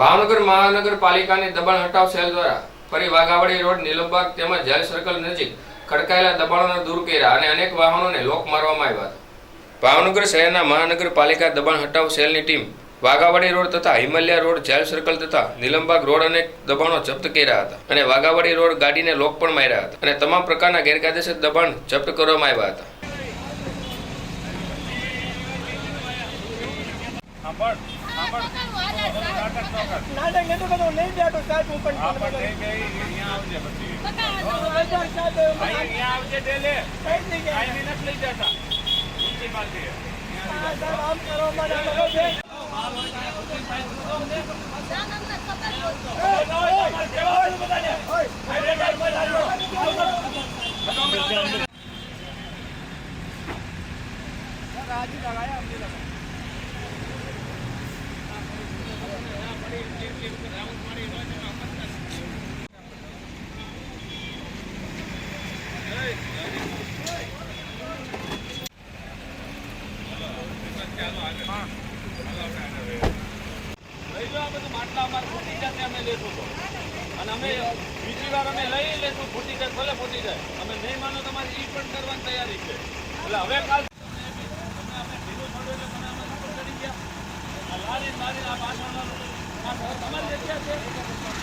ભાવનગર મહાનગરપાલિકાની દબાણ હટાવ સેલ દ્વારા ફરી વાઘાવાડી રોડ, નીલમબાગ તેમજ જેલ સર્કલ નજીક ખડકાયેલા દબાણોને દૂર કર્યા અને અનેક વાહનોને લોક મારવામાં આવ્યા હતા. ભાવનગર શહેરના મહાનગરપાલિકા દબાણ હટાવ સેલની ટીમ વાઘાવાડી રોડ તથા હિમાલયા રોડ, જેલ સર્કલ તથા નીલમબાગ રોડ અને દબાણો જપ્ત કર્યા હતા અને વાઘાવાડી રોડ ગાડીને લોક પણ માર્યા હતા અને તમામ પ્રકારના ગેરકાયદેસર દબાણ જપ્ત કરવામાં આવ્યા હતા. નાટક નતો કરતો નહીં બેઠો સાહેબ હું પણ હા ફોન પણ કર્યો. અને અમે બીજી વાર અમે લઈ લેશું ફૂટી જાય ભલે ફૂટી જાય અમે નહીં માનો તમારી ઈ પણ કરવાની તૈયારી છે એટલે હવે કાલ લારી ને આ પાછળ તમારી જગ્યા છે.